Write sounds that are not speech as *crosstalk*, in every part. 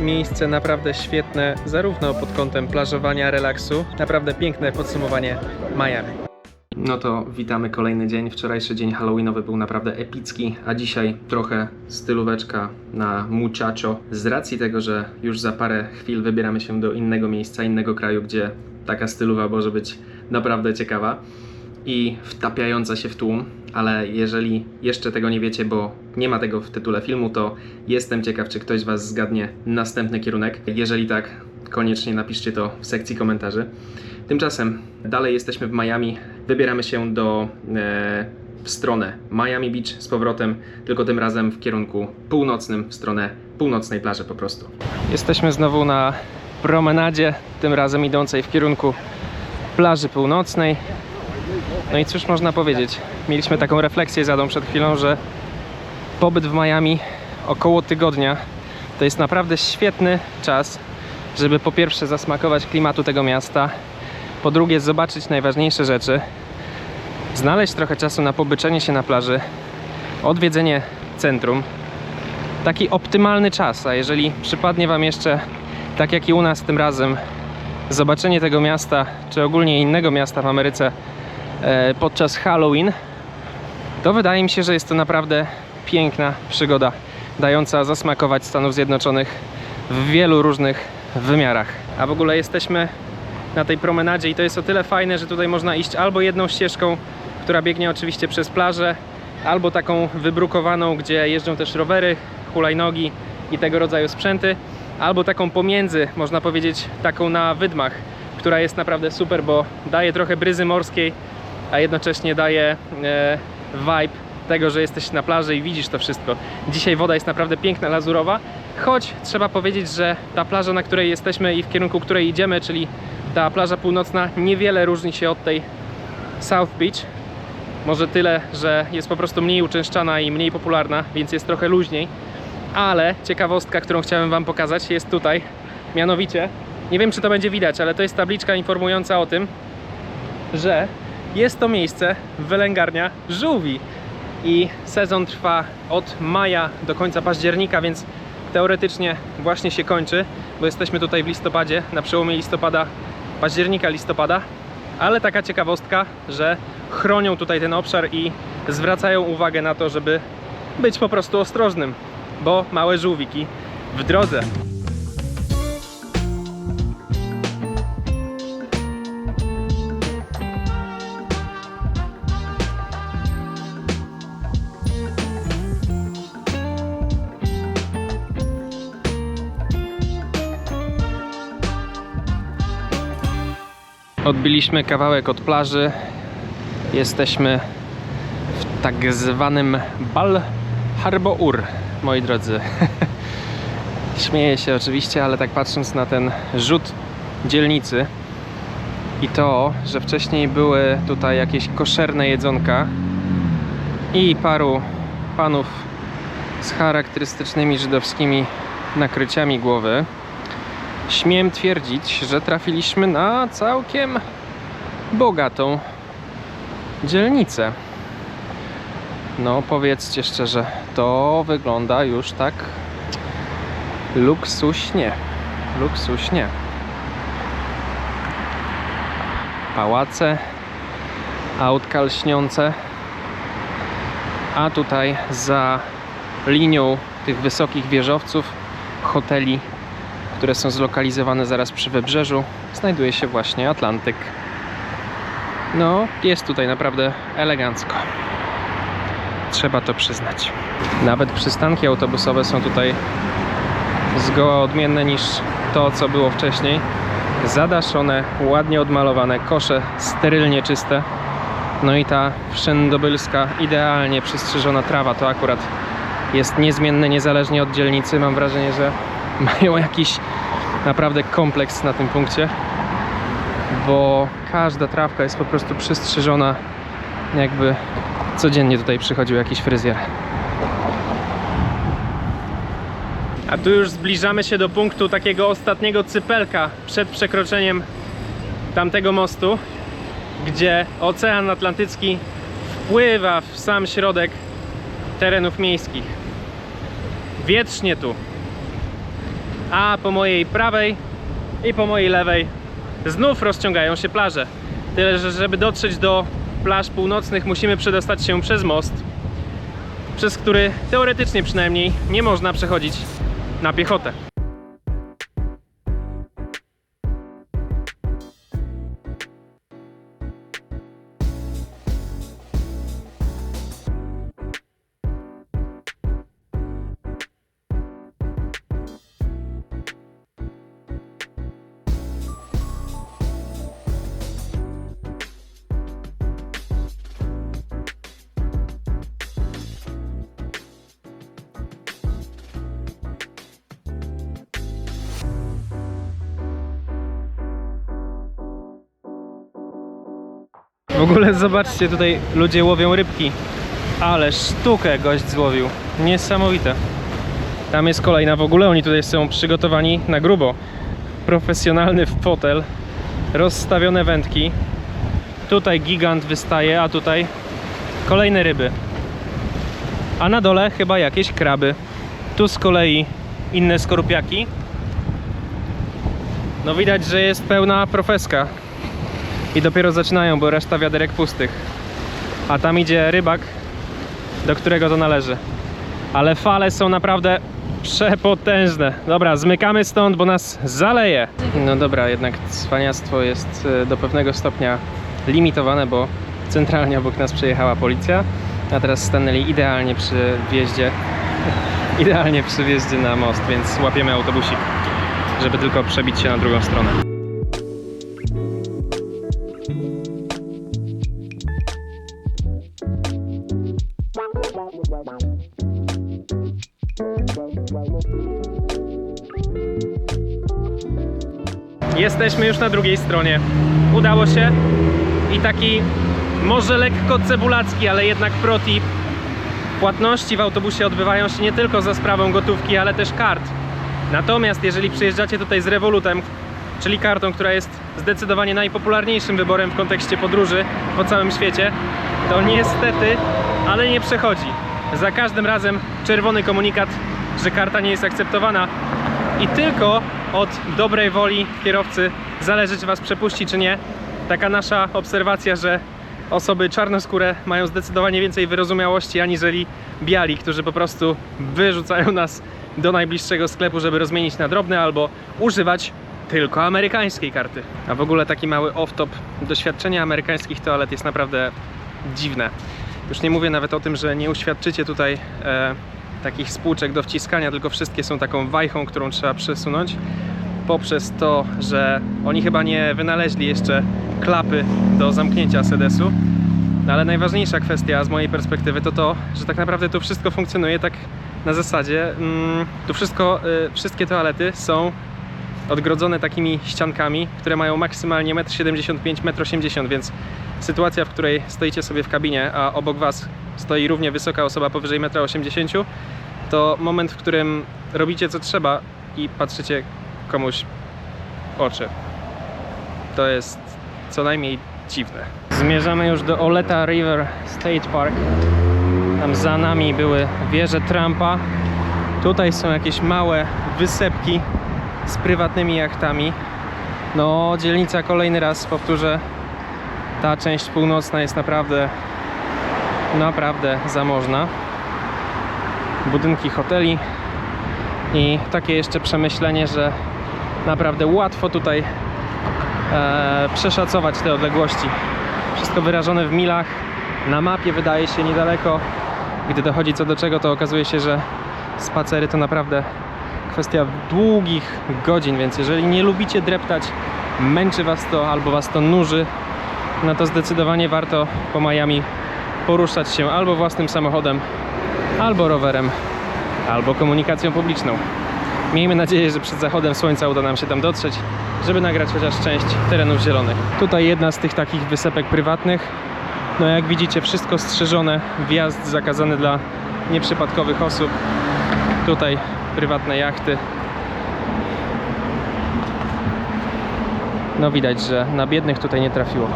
miejsce naprawdę świetne, zarówno pod kątem plażowania, relaksu. Naprawdę piękne podsumowanie Miami. No to witamy kolejny dzień. Wczorajszy dzień Halloweenowy był naprawdę epicki, a dzisiaj trochę stylóweczka na muchacho. Z racji tego, że już za parę chwil wybieramy się do innego miejsca, innego kraju, gdzie taka stylowa może być naprawdę ciekawa i wtapiająca się w tłum, ale jeżeli jeszcze tego nie wiecie, bo nie ma tego w tytule filmu, to jestem ciekaw, czy ktoś z Was zgadnie następny kierunek. Jeżeli tak, koniecznie napiszcie to w sekcji komentarzy. Tymczasem dalej jesteśmy w Miami, wybieramy się do e, w stronę Miami Beach z powrotem, tylko tym razem w kierunku północnym, w stronę północnej plaży po prostu. Jesteśmy znowu na promenadzie, tym razem idącej w kierunku plaży północnej. No i cóż można powiedzieć? Mieliśmy taką refleksję z Adą przed chwilą, że pobyt w Miami około tygodnia to jest naprawdę świetny czas, żeby po pierwsze zasmakować klimatu tego miasta, po drugie zobaczyć najważniejsze rzeczy, znaleźć trochę czasu na pobyczenie się na plaży, odwiedzenie centrum. Taki optymalny czas, a jeżeli przypadnie Wam jeszcze, tak jak i u nas tym razem, zobaczenie tego miasta, czy ogólnie innego miasta w Ameryce e, podczas Halloween, to wydaje mi się, że jest to naprawdę piękna przygoda, dająca zasmakować Stanów Zjednoczonych w wielu różnych wymiarach. A w ogóle jesteśmy na tej promenadzie i to jest o tyle fajne, że tutaj można iść albo jedną ścieżką, która biegnie oczywiście przez plażę, albo taką wybrukowaną, gdzie jeżdżą też rowery, hulajnogi i tego rodzaju sprzęty, albo taką pomiędzy, można powiedzieć, taką na wydmach, która jest naprawdę super, bo daje trochę bryzy morskiej, a jednocześnie daje e, vibe tego, że jesteś na plaży i widzisz to wszystko. Dzisiaj woda jest naprawdę piękna, lazurowa, choć trzeba powiedzieć, że ta plaża, na której jesteśmy i w kierunku której idziemy, czyli ta plaża północna, niewiele różni się od tej South Beach. Może tyle, że jest po prostu mniej uczęszczana i mniej popularna, więc jest trochę luźniej. Ale ciekawostka, którą chciałem Wam pokazać, jest tutaj. Mianowicie, nie wiem czy to będzie widać, ale to jest tabliczka informująca o tym, że jest to miejsce wylęgarnia żółwi. I sezon trwa od maja do końca października, więc teoretycznie właśnie się kończy, bo jesteśmy tutaj w listopadzie, na przełomie listopada, października, listopada. Ale taka ciekawostka, że chronią tutaj ten obszar i zwracają uwagę na to, żeby być po prostu ostrożnym, bo małe żółwiki w drodze. Odbiliśmy kawałek od plaży. Jesteśmy w tak zwanym Bal Harbour, moi drodzy. *laughs* Śmieję się oczywiście, ale tak patrząc na ten rzut dzielnicy i to, że wcześniej były tutaj jakieś koszerne jedzonka i paru panów z charakterystycznymi żydowskimi nakryciami głowy, śmiem twierdzić, że trafiliśmy na całkiem bogatą dzielnicę. No, powiedzcie szczerze, to wygląda już tak luksuśnie. Luksuśnie. Pałace, autka lśniące, a tutaj za linią tych wysokich wieżowców, hoteli które są zlokalizowane zaraz przy wybrzeżu, znajduje się właśnie Atlantyk. No, jest tutaj naprawdę elegancko. Trzeba to przyznać. Nawet przystanki autobusowe są tutaj zgoła odmienne niż to, co było wcześniej. Zadaszone, ładnie odmalowane, kosze sterylnie czyste. No i ta wszędobylska, idealnie przystrzyżona trawa to akurat jest niezmienne niezależnie od dzielnicy. Mam wrażenie, że mają jakiś naprawdę kompleks na tym punkcie, bo każda trawka jest po prostu przystrzyżona, jakby codziennie tutaj przychodził jakiś fryzjer. A tu już zbliżamy się do punktu takiego ostatniego cypelka przed przekroczeniem tamtego mostu, gdzie Ocean Atlantycki wpływa w sam środek terenów miejskich. Wietrznie tu. A po mojej prawej i po mojej lewej znów rozciągają się plaże. Tyle, że żeby dotrzeć do plaż północnych musimy przedostać się przez most, przez który teoretycznie przynajmniej nie można przechodzić na piechotę. W ogóle zobaczcie, tutaj ludzie łowią rybki. Ale sztukę gość złowił. Niesamowite. Tam jest kolejna w ogóle, oni tutaj są przygotowani na grubo. Profesjonalny fotel, rozstawione wędki. Tutaj gigant wystaje, a tutaj kolejne ryby. A na dole chyba jakieś kraby. Tu z kolei inne skorupiaki. No widać, że jest pełna profeska i dopiero zaczynają, bo reszta wiaderek pustych. A tam idzie rybak, do którego to należy. Ale fale są naprawdę przepotężne. Dobra, zmykamy stąd, bo nas zaleje. No dobra, jednak cwaniactwo jest e, do pewnego stopnia limitowane, bo centralnie obok nas przejechała policja, a teraz stanęli idealnie przy wjeździe, *laughs* idealnie przy wjeździe na most, więc łapiemy autobusik, żeby tylko przebić się na drugą stronę. Jesteśmy już na drugiej stronie. Udało się. I taki może lekko cebulacki, ale jednak protip. Płatności w autobusie odbywają się nie tylko za sprawą gotówki, ale też kart. Natomiast jeżeli przyjeżdżacie tutaj z Revolutem, czyli kartą, która jest zdecydowanie najpopularniejszym wyborem w kontekście podróży po całym świecie, to niestety, ale nie przechodzi. Za każdym razem czerwony komunikat, że karta nie jest akceptowana i tylko od dobrej woli kierowcy zależy, czy was przepuści, czy nie. Taka nasza obserwacja, że osoby czarnoskóre mają zdecydowanie więcej wyrozumiałości aniżeli biali, którzy po prostu wyrzucają nas do najbliższego sklepu, żeby rozmienić na drobne albo używać tylko amerykańskiej karty. A w ogóle taki mały off-top. Doświadczenie amerykańskich toalet jest naprawdę dziwne. Już nie mówię nawet o tym, że nie uświadczycie tutaj e, takich spółczek do wciskania, tylko wszystkie są taką wajchą, którą trzeba przesunąć. Poprzez to, że oni chyba nie wynaleźli jeszcze klapy do zamknięcia sedesu. No ale najważniejsza kwestia z mojej perspektywy to to, że tak naprawdę tu wszystko funkcjonuje tak na zasadzie, mm, tu wszystko, y, wszystkie toalety są odgrodzone takimi ściankami, które mają maksymalnie 1,75 m, 1,80 m, więc sytuacja, w której stoicie sobie w kabinie, a obok Was stoi równie wysoka osoba powyżej 1,80 m, to moment, w którym robicie co trzeba i patrzycie komuś oczy. To jest co najmniej dziwne. Zmierzamy już do Oleta River State Park. Tam za nami były wieże Trumpa. Tutaj są jakieś małe wysepki z prywatnymi jachtami. No, dzielnica kolejny raz powtórzę. Ta część północna jest naprawdę, naprawdę zamożna. Budynki hoteli i takie jeszcze przemyślenie, że naprawdę łatwo tutaj e, przeszacować te odległości. Wszystko wyrażone w milach. Na mapie wydaje się niedaleko. Gdy dochodzi co do czego, to okazuje się, że spacery to naprawdę kwestia długich godzin, więc jeżeli nie lubicie dreptać, męczy was to albo was to nuży, no to zdecydowanie warto po Miami poruszać się albo własnym samochodem, albo rowerem, albo komunikacją publiczną. Miejmy nadzieję, że przed zachodem słońca uda nam się tam dotrzeć, żeby nagrać chociaż część terenów zielonych. Tutaj jedna z tych takich wysepek prywatnych. No jak widzicie, wszystko strzeżone, wjazd zakazany dla nieprzypadkowych osób. Tutaj prywatne jachty. No widać, że na biednych tutaj nie trafiło.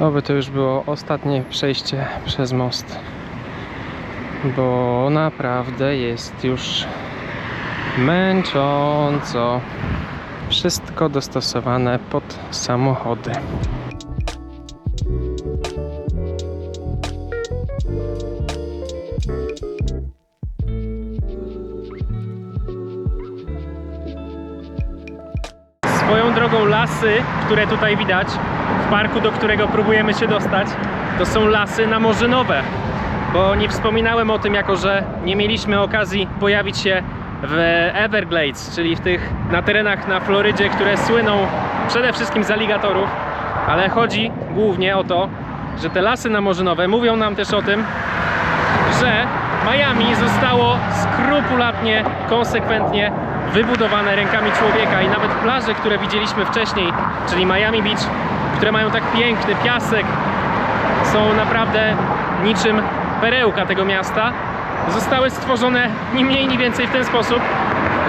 Oby to już było ostatnie przejście przez most. bo naprawdę jest już męcząco. Wszystko dostosowane pod samochody. Swoją drogą lasy, które tutaj widać w parku, do którego próbujemy się dostać, to są lasy namorzynowe. Bo nie wspominałem o tym, jako że nie mieliśmy okazji pojawić się w Everglades, czyli w tych na terenach na Florydzie, które słyną przede wszystkim z aligatorów, ale chodzi głównie o to, że te lasy namorzynowe mówią nam też o tym, że Miami zostało skrupulatnie, konsekwentnie wybudowane rękami człowieka i nawet plaże, które widzieliśmy wcześniej, czyli Miami Beach, które mają tak piękny piasek, są naprawdę niczym perełka tego miasta, zostały stworzone ni mniej, ni więcej w ten sposób,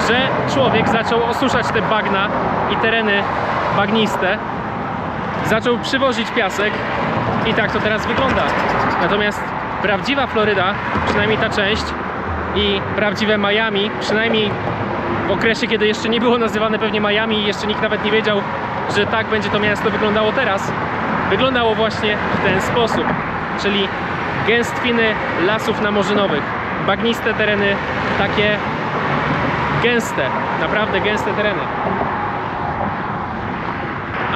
że człowiek zaczął osuszać te bagna i tereny bagniste, zaczął przywozić piasek i tak to teraz wygląda. Natomiast prawdziwa Floryda, przynajmniej ta część i prawdziwe Miami, przynajmniej w okresie, kiedy jeszcze nie było nazywane pewnie Miami i jeszcze nikt nawet nie wiedział, że tak będzie to miasto wyglądało teraz, wyglądało właśnie w ten sposób. Czyli gęstwiny lasów namorzynowych, bagniste tereny, takie gęste, naprawdę gęste tereny.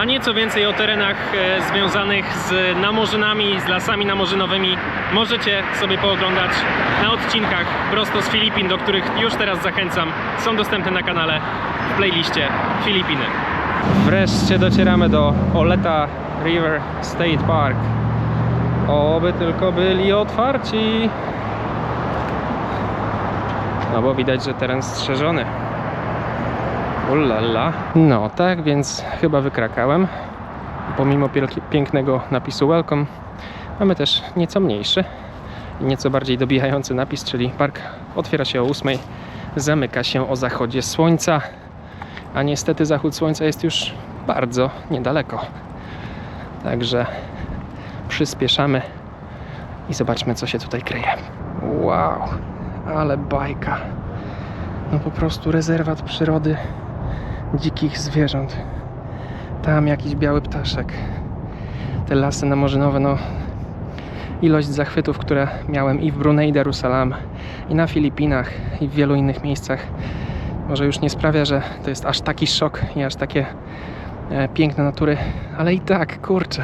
A nieco więcej o terenach e, związanych z namorzynami, z lasami namorzynowymi możecie sobie pooglądać na odcinkach prosto z Filipin, do których już teraz zachęcam. Są dostępne na kanale w playliście Filipiny. Wreszcie docieramy do Oleta River State Park. Oby tylko byli otwarci. No bo widać, że teren strzeżony. Ulala. No tak, więc chyba wykrakałem. Pomimo pięknego napisu Welcome, mamy też nieco mniejszy i nieco bardziej dobijający napis, czyli park otwiera się o 8, zamyka się o zachodzie słońca, a niestety zachód słońca jest już bardzo niedaleko. Także przyspieszamy i zobaczmy, co się tutaj kryje. Wow, ale bajka. No po prostu rezerwat przyrody dzikich zwierząt. Tam jakiś biały ptaszek. Te lasy namorzynowe, no ilość zachwytów, które miałem i w Brunei Darussalam, i na Filipinach, i w wielu innych miejscach, może już nie sprawia, że to jest aż taki szok i aż takie e, piękne natury, ale i tak, kurczę,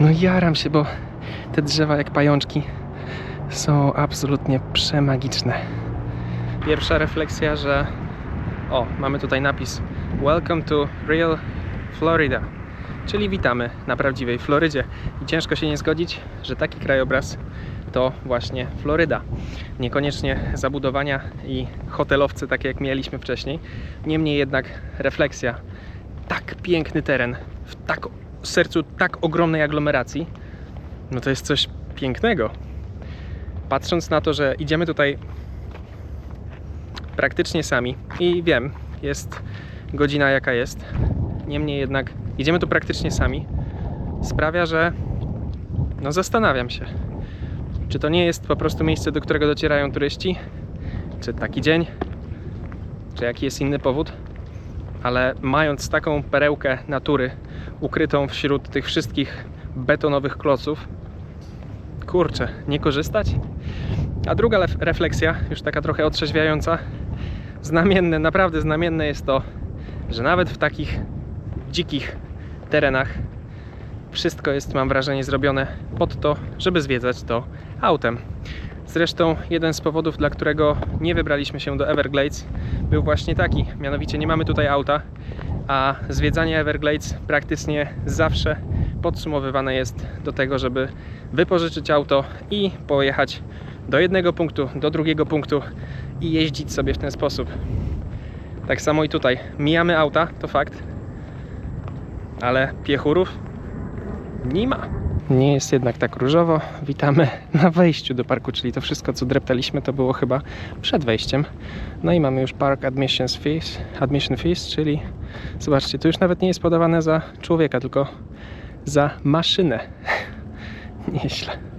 no jaram się, bo te drzewa jak pajączki są absolutnie przemagiczne. Pierwsza refleksja, że o, mamy tutaj napis Welcome to Real Florida, czyli witamy na prawdziwej Florydzie. I ciężko się nie zgodzić, że taki krajobraz to właśnie Floryda. Niekoniecznie zabudowania i hotelowce takie jak mieliśmy wcześniej. Niemniej jednak refleksja. Tak piękny teren w tak w sercu tak ogromnej aglomeracji. No to jest coś pięknego. Patrząc na to, że idziemy tutaj praktycznie sami i wiem, jest godzina jaka jest. Niemniej jednak idziemy tu praktycznie sami. Sprawia, że no zastanawiam się, czy to nie jest po prostu miejsce, do którego docierają turyści, czy taki dzień, czy jaki jest inny powód, ale mając taką perełkę natury ukrytą wśród tych wszystkich betonowych kloców, kurczę, nie korzystać? A druga refleksja, już taka trochę otrzeźwiająca, znamienne, naprawdę znamienne jest to, że nawet w takich dzikich terenach wszystko jest, mam wrażenie, zrobione pod to, żeby zwiedzać to autem. Zresztą jeden z powodów, dla którego nie wybraliśmy się do Everglades, był właśnie taki. Mianowicie nie mamy tutaj auta, a zwiedzanie Everglades praktycznie zawsze podsumowywane jest do tego, żeby wypożyczyć auto i pojechać do jednego punktu, do drugiego punktu i jeździć sobie w ten sposób. Tak samo i tutaj. Mijamy auta, to fakt, ale piechurów nie ma. Nie jest jednak tak różowo. Witamy *laughs* na wejściu do parku, czyli to wszystko, co dreptaliśmy, to było chyba przed wejściem. No i mamy już park admission fees, admission fees, czyli zobaczcie, tu już nawet nie jest podawane za człowieka, tylko za maszynę. *laughs* Nieźle.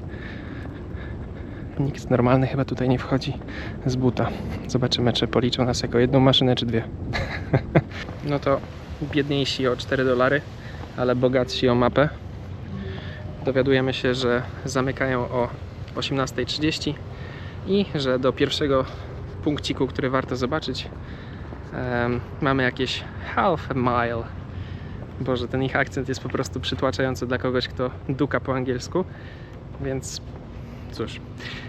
Nikt normalny chyba tutaj nie wchodzi z buta. Zobaczymy, czy policzą nas jako jedną maszynę, czy dwie. *laughs* no to biedniejsi o 4 dolary, ale bogatsi o mapę. Dowiadujemy się, że zamykają o 18.30 i że do pierwszego punkciku, który warto zobaczyć, em, mamy jakieś half a mile. Boże, ten ich akcent jest po prostu przytłaczający dla kogoś, kto duka po angielsku, więc cóż,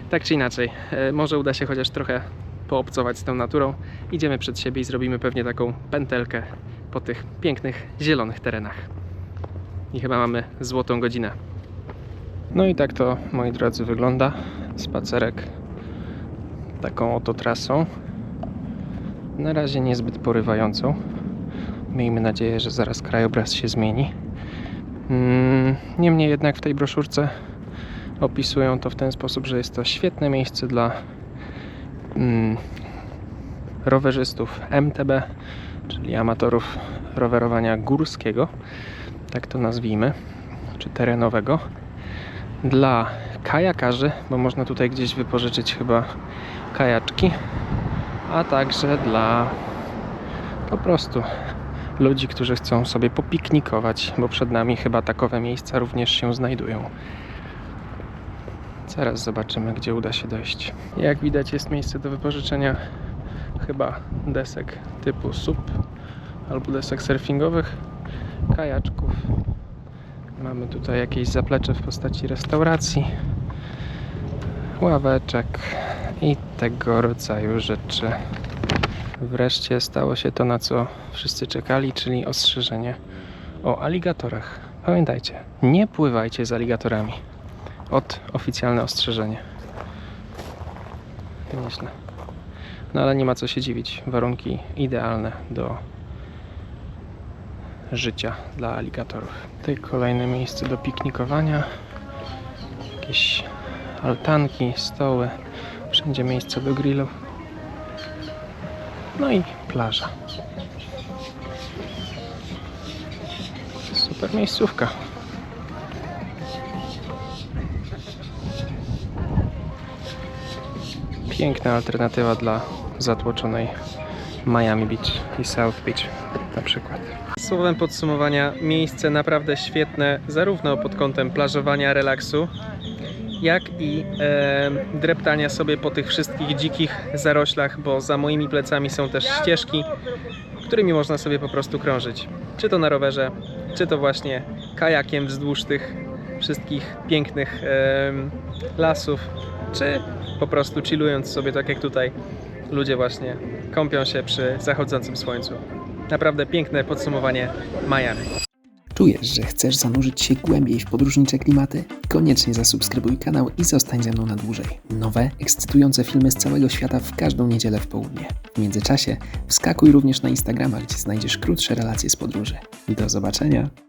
tak czy inaczej, e, może uda się chociaż trochę poobcować z tą naturą. Idziemy przed siebie i zrobimy pewnie taką pętelkę po tych pięknych, zielonych terenach. I chyba mamy złotą godzinę. No i tak to, moi drodzy, wygląda spacerek taką oto trasą. Na razie niezbyt porywającą. Miejmy nadzieję, że zaraz krajobraz się zmieni. Mm, Niemniej jednak w tej broszurce opisują to w ten sposób, że jest to świetne miejsce dla mm, rowerzystów MTB, czyli amatorów rowerowania górskiego, tak to nazwijmy, czy terenowego. Dla kajakarzy, bo można tutaj gdzieś wypożyczyć chyba kajaczki, a także dla po prostu ludzi, którzy chcą sobie popiknikować, bo przed nami chyba takowe miejsca również się znajdują. Zaraz zobaczymy, gdzie uda się dojść. Jak widać, jest miejsce do wypożyczenia chyba desek typu SUP albo desek surfingowych, kajaczków. Mamy tutaj jakieś zaplecze w postaci restauracji, ławeczek i tego rodzaju rzeczy. Wreszcie stało się to, na co wszyscy czekali, czyli ostrzeżenie o aligatorach. Pamiętajcie, nie pływajcie z aligatorami. Od oficjalne ostrzeżenie. Nieźle. No ale nie ma co się dziwić. Warunki idealne do życia dla aligatorów. Tutaj kolejne miejsce do piknikowania. Jakieś altanki, stoły. Wszędzie miejsce do grillu. No i plaża. Super miejscówka. Piękna alternatywa dla zatłoczonej Miami Beach i South Beach na przykład. Słowem podsumowania, miejsce naprawdę świetne, zarówno pod kątem plażowania, relaksu, jak i e, dreptania sobie po tych wszystkich dzikich zaroślach, bo za moimi plecami są też ścieżki, którymi można sobie po prostu krążyć. Czy to na rowerze, czy to właśnie kajakiem wzdłuż tych wszystkich pięknych em, lasów, czy po prostu chillując sobie tak jak tutaj ludzie właśnie kąpią się przy zachodzącym słońcu. Naprawdę piękne podsumowanie Miami. Czujesz, że chcesz zanurzyć się głębiej w podróżnicze klimaty? Koniecznie zasubskrybuj kanał i zostań ze mną na dłużej. Nowe, ekscytujące filmy z całego świata w każdą niedzielę w południe. W międzyczasie wskakuj również na Instagrama, gdzie znajdziesz krótsze relacje z podróży. Do zobaczenia!